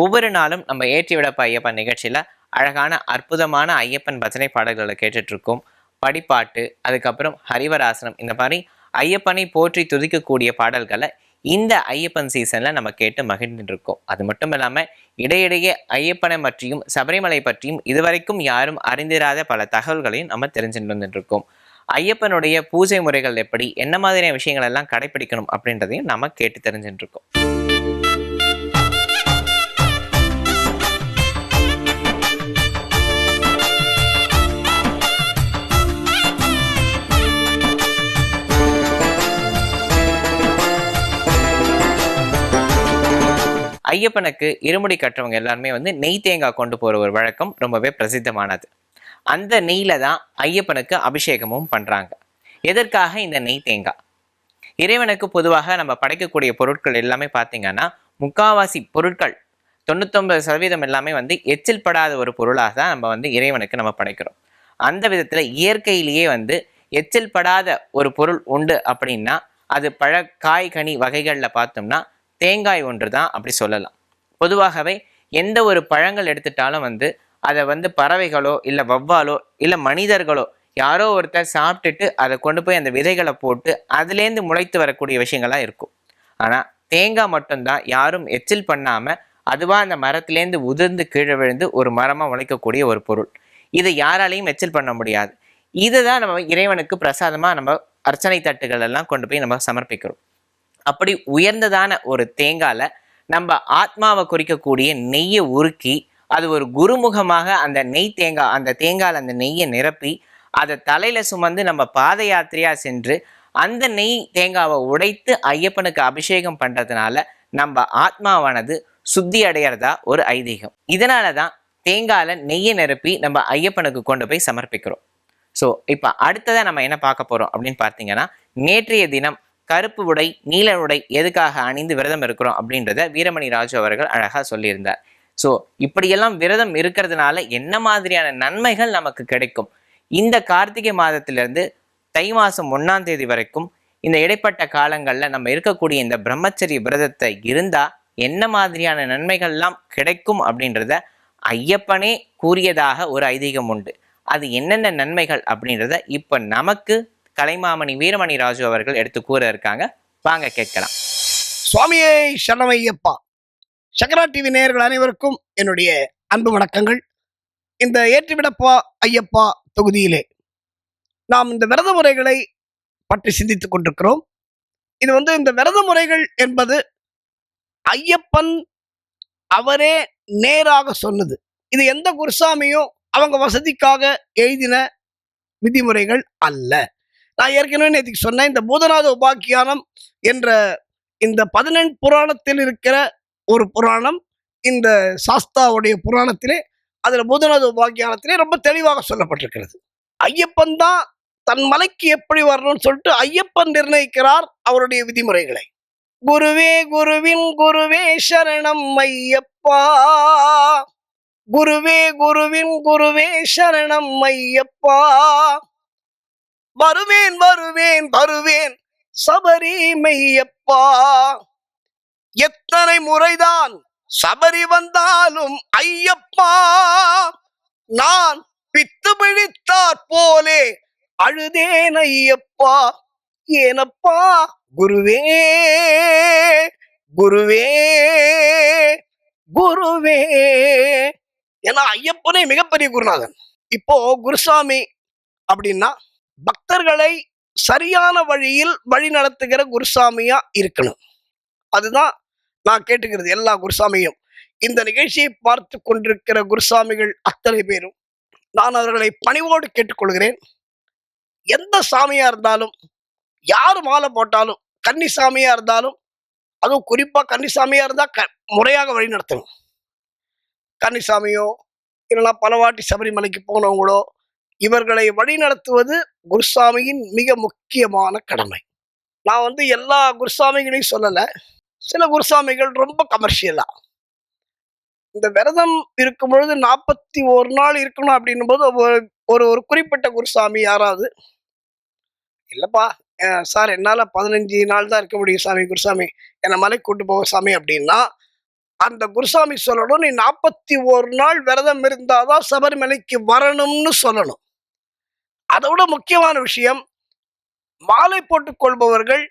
ஒவ்வொரு நாளும் நம்ம ஏற்றி விடப்ப ஐயப்பன் நிகழ்ச்சியில் அழகான அற்புதமான ஐயப்பன் பஜனை பாடல்களை கேட்டுட்ருக்கோம். படிப்பாட்டு அதுக்கப்புறம் ஹரிவராசனம் இந்த மாதிரி ஐயப்பனை போற்றி துதிக்கக்கூடிய பாடல்களை இந்த ஐயப்பன் சீசனில் நம்ம கேட்டு மகிழ்ந்துருக்கோம். அது மட்டும் இல்லாமல் இடையிடையே ஐயப்பனை பற்றியும் சபரிமலை பற்றியும் இதுவரைக்கும் யாரும் அறிந்திராத பல தகவல்களையும் நம்ம தெரிஞ்சுட்டு வந்துட்டுருக்கோம் ஐயப்பனுடைய பூஜை முறைகள் எப்படி என்ன மாதிரியான விஷயங்கள் எல்லாம் கடைபிடிக்கணும் அப்படின்றதையும் நம்ம கேட்டு தெரிஞ்சுட்டு இருக்கோம். ஐயப்பனுக்கு இருமுடி கட்டுறவங்க எல்லாருமே வந்து நெய் தேங்காய் கொண்டு போகிற ஒரு வழக்கம் ரொம்பவே பிரசித்தமானது. அந்த நெய்யில் தான் ஐயப்பனுக்கு அபிஷேகமும் பண்ணுறாங்க எதற்காக இந்த நெய் தேங்காய்? இறைவனுக்கு பொதுவாக நம்ம படைக்கக்கூடிய பொருட்கள் எல்லாமே பார்த்தீங்கன்னா முக்காவாசி பொருட்கள் தொண்ணூத்தொம்பது சதவீதம் எல்லாமே வந்து எச்சில் படாத ஒரு பொருளாக தான் நம்ம வந்து இறைவனுக்கு நம்ம படைக்கிறோம். அந்த விதத்தில் இயற்கையிலேயே வந்து எச்சில் படாத ஒரு பொருள் உண்டு அப்படின்னா அது பழ காய் கனி வகைகளில் பார்த்தோம்னா தேங்காய் ஒன்று தான் அப்படி சொல்லலாம். பொதுவாகவே எந்த ஒரு பழங்கள் எடுத்துட்டாலும் வந்து அதை வந்து பறவைகளோ இல்லை வவ்வாலோ இல்லை மனிதர்களோ யாரோ ஒருத்தர் சாப்பிட்டுட்டு அதை கொண்டு போய் அந்த விதைகளை போட்டு அதுலேருந்து முளைத்து வரக்கூடிய விஷயங்களாக இருக்கும். ஆனால் தேங்காய் மட்டும்தான் யாரும் எச்சில் பண்ணாமல் அதுவாக அந்த மரத்துலேருந்து உதிர்ந்து கீழே விழுந்து ஒரு மரமாக முளைக்கக்கூடிய ஒரு பொருள். இதை யாராலையும் எச்சில் பண்ண முடியாது. இதை தான் நம்ம இறைவனுக்கு பிரசாதமாக நம்ம அர்ச்சனை தட்டுகள் எல்லாம் கொண்டு போய் நம்ம சமர்ப்பிக்கிறோம். அப்படி உயர்ந்ததான ஒரு தேங்காயில் நம்ம ஆத்மாவை குறிக்கக்கூடிய நெய்யை உருக்கி அது ஒரு குருமுகமாக அந்த நெய் தேங்காய் அந்த தேங்காயில் அந்த நெய்யை நிரப்பி அதை தலையில் சுமந்து நம்ம பாத யாத்திரையாக சென்று அந்த நெய் தேங்காவை உடைத்து ஐயப்பனுக்கு அபிஷேகம் பண்ணுறதுனால நம்ம ஆத்மாவானது சுத்தி அடையிறதா ஒரு ஐதீகம். இதனால தான் தேங்காயில் நெய்யை நிரப்பி நம்ம ஐயப்பனுக்கு கொண்டு போய் சமர்ப்பிக்கிறோம். ஸோ இப்போ அடுத்ததாக நம்ம என்ன பார்க்க போகிறோம் அப்படின்னு பார்த்தீங்கன்னா நேற்றைய தினம் கருப்பு உடை நீல உடை எதுக்காக அணிந்து விரதம் இருக்கிறோம் அப்படின்றத வீரமணி ராஜு அவர்கள் அழகாக சொல்லியிருந்தார். ஸோ இப்படியெல்லாம் விரதம் இருக்கிறதுனால என்ன மாதிரியான நன்மைகள் நமக்கு கிடைக்கும்? இந்த கார்த்திகை மாதத்திலிருந்து தை மாதம் ஒன்றாம் தேதி வரைக்கும் இந்த இடைப்பட்ட காலங்களில் நம்ம இருக்கக்கூடிய இந்த பிரம்மச்சரிய விரதத்தை இருந்தால் என்ன மாதிரியான நன்மைகள்லாம் கிடைக்கும் அப்படின்றத ஐயப்பனே கூறியதாக ஒரு ஐதீகம் உண்டு. அது என்னென்ன நன்மைகள் அப்படின்றத இப்போ நமக்கு கலைமாமணி வீரமணி ராஜு அவர்கள் எடுத்து கூற இருக்காங்க. வாங்க கேட்கலாம். சுவாமியே சரணமையப்பா. சங்கரா டிவி நேயர்கள் அனைவருக்கும் என்னுடைய அன்பு வணக்கங்கள். இந்த ஏற்றுவிடப்பா ஐயப்பா தொகுதியிலே நாம் இந்த விரத முறைகளை பற்றி சிந்தித்துக் கொண்டிருக்கிறோம். இது வந்து இந்த விரத முறைகள் என்பது ஐயப்பன் அவரே நேராக சொன்னது. இது எந்த குருசாமியும் அவங்க வசதிக்காக எழுதின விதிமுறைகள் அல்ல. நான் ஏற்கனவே நேற்றுக்கு சொன்னேன் இந்த பூதநாத உபாக்கியானம் என்ற இந்த பதினெண் புராணத்தில் இருக்கிற ஒரு புராணம் இந்த சாஸ்தாவுடைய புராணத்திலே அதில் பூதநாத உபாக்கியானத்திலே ரொம்ப தெளிவாக சொல்லப்பட்டிருக்கிறது. ஐயப்பன் தான் தன் மலைக்கு எப்படி வரணும்னு சொல்லிட்டு ஐயப்பன் நிர்ணயிக்கிறார் அவருடைய விதிமுறைகளை. குருவே குருவின் குருவே சரணம் ஐயப்பா. குருவே குருவின் குருவே சரணம் ஐயப்பா. வருவேன் வருவேன் வருவேன். சபரி மெய்யப்பா. எத்தனை முறைதான் சபரி வந்தாலும் ஐயப்பா. நான் பித்து பிழித்தாற் போலே அழுதேன் ஐயப்பா. ஏனப்பா குருவே குருவே குருவே. ஏன்னா ஐயப்பனே மிகப்பெரிய குருநாதன். இப்போ குருசாமி அப்படின்னா பக்தர்களை சரியான வழியில் வழி நடத்துகிற குருசாமியா இருக்கணும். அதுதான் நான் கேட்டுக்கிறது எல்லா குருசாமியும். இந்த நிகழ்ச்சியை பார்த்து கொண்டிருக்கிற குருசாமிகள் அத்தனை பேரும். நான் அவர்களை பணிவோடு கேட்டுக்கொள்கிறேன். எந்த சாமியா இருந்தாலும் யார் மாலை போட்டாலும் கன்னி சாமியா இருந்தாலும் அதுவும் குறிப்பா கன்னிசாமியா இருந்தா க முறையாக வழி நடத்தணும் கன்னிசாமியோ இல்லைன்னா பலவாட்டி சபரிமலைக்கு போனவங்களோ இவர்களை வழிநடத்துவது குருசாமியின் மிக முக்கியமான கடமை. நான் வந்து எல்லா குருசாமிகளையும் சொல்லலை. சில குருசாமிகள் ரொம்ப கமர்ஷியலா இந்த விரதம் இருக்கும் பொழுது நாற்பத்தி ஒரு நாள் இருக்கணும் அப்படின்னும் போது ஒரு ஒரு ஒரு குறிப்பிட்ட குருசாமி யாராவது இல்லைப்பா சார் என்னால் பதினஞ்சு நாள் தான் இருக்க முடியும் சாமி குருசாமி என்னை மலைக்கு கூட்டு போக சாமி அப்படின்னா அந்த குருசாமி சொல்லணும் நீ நாற்பத்தி ஒரு நாள் விரதம் இருந்தாதான் சபரிமலைக்கு வரணும்னு சொல்லணும். அதை விட முக்கியமான விஷயம் மாலை போட்டுக் கொள்பவர்கள்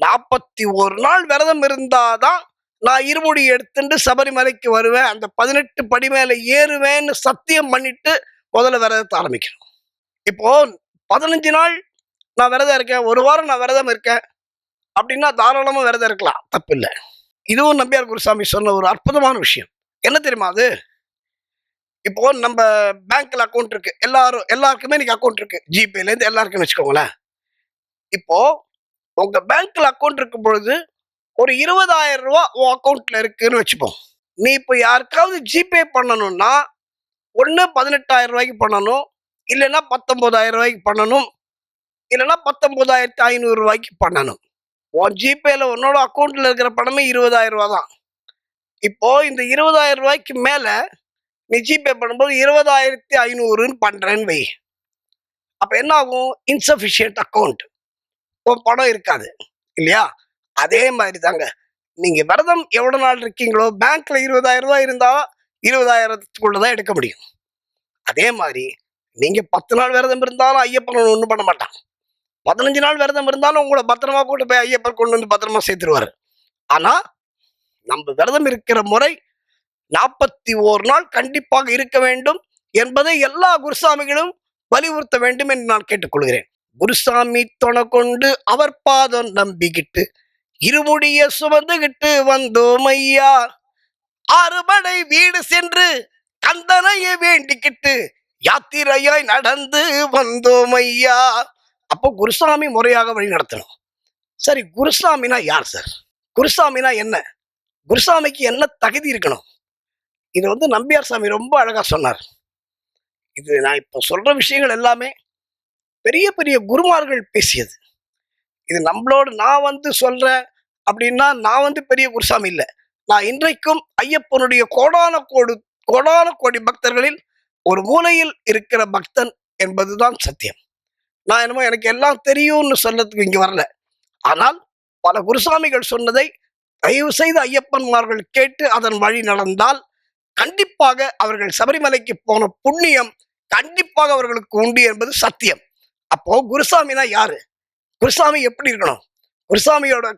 நாற்பத்தி ஒரு நாள் விரதம் இருந்தாதான் நான் இருமுடி எடுத்துட்டு சபரிமலைக்கு வருவேன். அந்த பதினெட்டு படி மேலே ஏறுவேன்னு சத்தியம் பண்ணிட்டு முதல்ல விரதத்தை ஆரம்பிக்கணும். இப்போ பதினஞ்சு நாள் நான் விரதம் இருக்கேன் ஒரு வாரம் நான் விரதம் இருக்கேன் அப்படின்னா தாராளமாக விரதம் இருக்கலாம். தப்பில்லை. இதுவும் நம்பியார் குருசாமி சொன்ன ஒரு அற்புதமான விஷயம். என்ன தெரியுமா அது? இப்போ நம்ம பேங்க்ல அக்கௌண்ட் இருக்கு. எல்லாரும் எல்லாருக்குமே இன்னைக்கு அக்கௌண்ட் இருக்கு. ஜிபேல இருந்து எல்லாருக்கும் வச்சுக்கோங்களேன். இப்போ உங்க பேங்க்ல அக்கௌண்ட் இருக்கும் பொழுது ஒரு இருபதாயிரம் ரூபா உன் அக்கௌண்ட்ல இருக்குன்னு வச்சுப்போம். நீ இப்போ யாருக்காவது ஜிபே பண்ணணும்னா ஒன்று பதினெட்டாயிரம் ரூபாய்க்கு பண்ணணும். இல்லைன்னா பத்தொன்பதாயிரம் ரூபாய்க்கு பண்ணணும். இல்லைன்னா பத்தொன்பதாயிரத்தி ஐநூறு ரூபாய்க்கு பண்ணணும். உன் ஜிபேல உன்னோட அக்கௌண்ட்ல இருக்கிற பணமே இருபதாயிரம் ரூபா தான் இப்போ இந்த இருபதாயிரம் ரூபாய்க்கு மேலே நீ ஜிபே பண்ணும்போது இருபதாயிரத்தி ஐநூறுன்னு பண்ணுறேன்னு வை. அப்போ என்ன ஆகும் இன்சஃபிஷியன்ட் அக்கௌண்ட் உன் பணம் இருக்காது. இல்லையா? அதே மாதிரி தாங்க நீங்கள் விரதம் எவ்வளோ நாள் இருக்கீங்களோ பேங்க்கில் இருபதாயிரம் ரூபாய் இருபதாயிரத்துக்குள்ளே தான் எடுக்க முடியும். அதே மாதிரி நீங்கள் பத்து நாள் விரதம் இருந்தாலும் ஐயப்பன் ஒன்றும் பண்ண மாட்டான். பதினஞ்சு நாள் விரதம் இருந்தாலும் உங்களை பத்திரமா கூட்டு போய் ஐயப்பன் கொண்டு வந்து பத்திரமா சேர்த்துருவார். ஆனால் நம்ம விரதம் இருக்கிற முறை நாற்பத்தி ஓர் நாள் கண்டிப்பாக இருக்க வேண்டும் என்பதை எல்லா குருசாமிகளும் வலியுறுத்த வேண்டும் என்று நான் கேட்டுக்கொள்கிறேன். குருசாமி தொண கொண்டு அவர் பாதம் நம்பிக்கிட்டு இருமுடிய சுமந்துகிட்டு வந்தோம் ஐயா. அறுபடை வீடு சென்று கந்தனையை வேண்டிக்கிட்டு யாத்திரையாய் நடந்து வந்தோம் ஐயா. அப்போ குருசாமி முறையாக வழி நடத்தணும். சரி குருசாமினா யார் சார்? குருசாமினா என்ன? குருசாமிக்கு என்ன தகுதி இருக்கணும்? இது வந்து நம்பியார் சாமி ரொம்ப அழகா சொன்னார். இது நான் இப்போ சொல்ற விஷயங்கள் எல்லாமே பெரிய பெரிய குருமார்கள் பேசியது. இது நம்மளோட நான் வந்து சொல்றேன் அப்படின்னா நான் வந்து பெரிய குருசாமி இல்லை. நான் இன்றைக்கும் ஐயப்பனுடைய கோடான கோடு கோடான கோடி பக்தர்களில் ஒரு மூலையில் இருக்கிற பக்தன் என்பதுதான் சத்தியம். நான் என்னமோ எனக்கு எல்லாம் தெரியும்னு சொல்லத்துக்கு இங்கே வரல. ஆனால் பல குருசாமிகள் சொன்னதை தயவு செய்து ஐயப்பன்மார்கள் கேட்டு அதன் வழி நடந்தால் கண்டிப்பாக அவர்கள் சபரிமலைக்கு போன புண்ணியம் கண்டிப்பாக அவர்களுக்கு உண்டு என்பது சத்தியம். அப்போ குருசாமினா யாரு? குருசாமி எப்படி இருக்கணும்? குருசாமியோட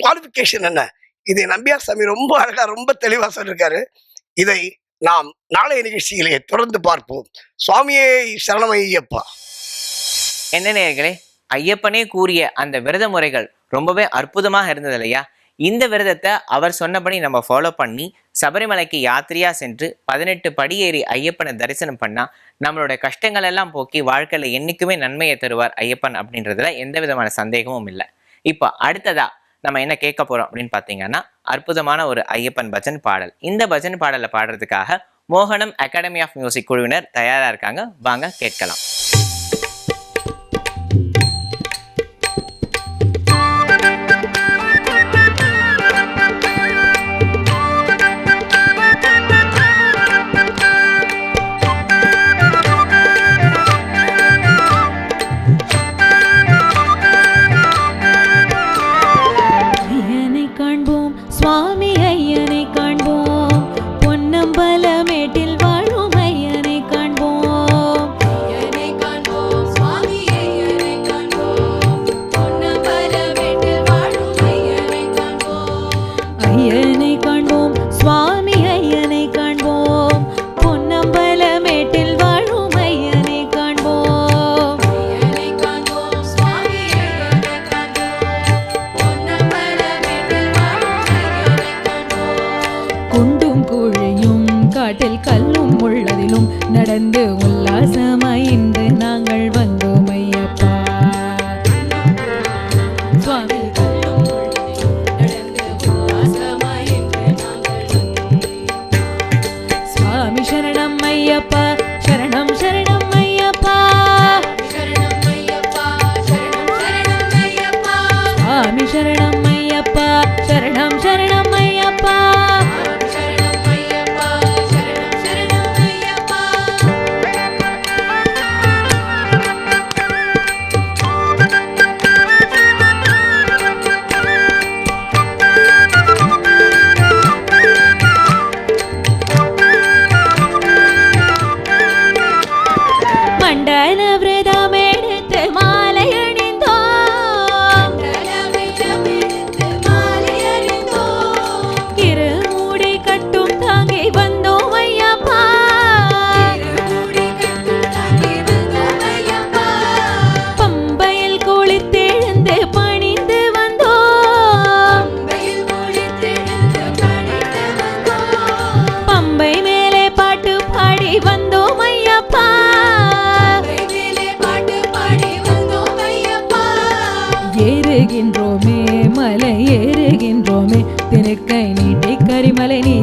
குவாலிஃபிகேஷன் என்ன? இதை நம்பியார் சாமி ரொம்ப அழகா ரொம்ப தெளிவா சொல்லியிருக்காரு இதை நாம் நாளைய நிகழ்ச்சியிலே தொடர்ந்து பார்ப்போம். சுவாமியே சரணமையப்பா. என்ன நேர்களே ஐயப்பனே கூறிய அந்த விரத முறைகள் ரொம்பவே அற்புதமாக இருந்தது இல்லையா? இந்த விரதத்தை அவர் சொன்னபடி நம்ம ஃபாலோ பண்ணி சபரிமலைக்கு யாத்திரையா சென்று பதினெட்டு படியேறி ஐயப்பனை தரிசனம் பண்ணால் நம்மளோட கஷ்டங்கள் எல்லாம் போக்கி வாழ்க்கையில் என்றைக்குமே நன்மையை தருவார் ஐயப்பன் அப்படின்றதுல எந்த விதமான சந்தேகமும் இல்லை. இப்போ அடுத்ததா நம்ம என்ன கேட்க போகிறோம் அப்படின்னு பார்த்தீங்கன்னா அற்புதமான ஒரு ஐயப்பன் பஜன் பாடல். இந்த பஜன் பாடலை பாடுறதுக்காக மோகனம் அகாடமி ஆஃப் மியூசிக் குழுவினர் தயாராக இருக்காங்க. வாங்க கேட்கலாம். கல்லும் நடந்து உல்லாசமாய் இன்று நாங்கள் வந்து ஏறுகின்றோமே மலை ஏறுகின்றோமே திருக்கை நீட்டி கரிமலை நீ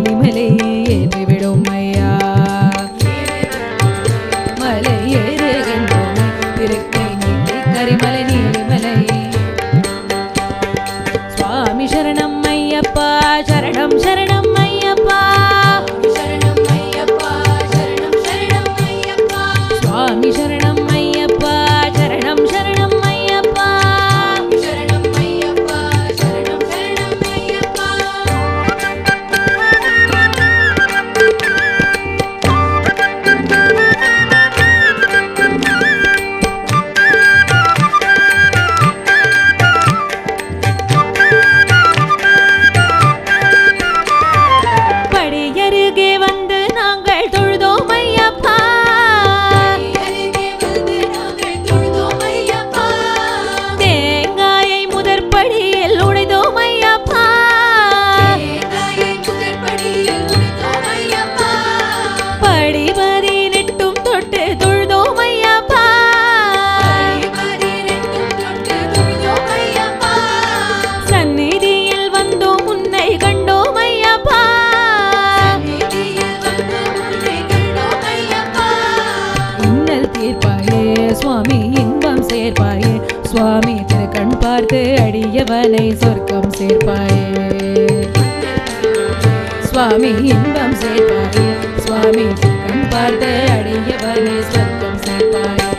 இன்பம் சேர்ப்பாயே. சுவாமி கண் பார்த்த அடியவனை சொர்க்கம் சேர்ப்பாயே.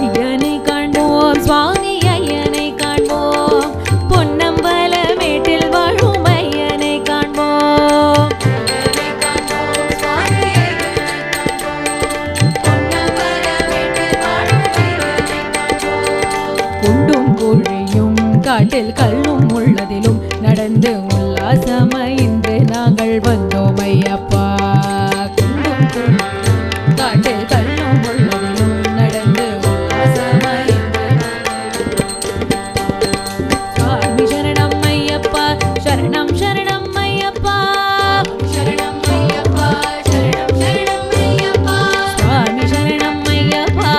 ஐயனை காண்போம் சுவாமி. காட்டில் கல்லும் உள்ளதிலும் நடந்து உல்லாசமாய் இன்று நாங்கள் வந்தோம் ஐயப்பா காட்டில் கல்லும் உள்ளதிலும் நடந்து உல்லாசமாய் இன்று சுவாமி சரணம் ஐயப்பா சரணம் சரணம் ஐயப்பா. சரணம் ஐயப்பா சரணம் சரணம் ஐயப்பா. சுவாமி சரணம் ஐயப்பா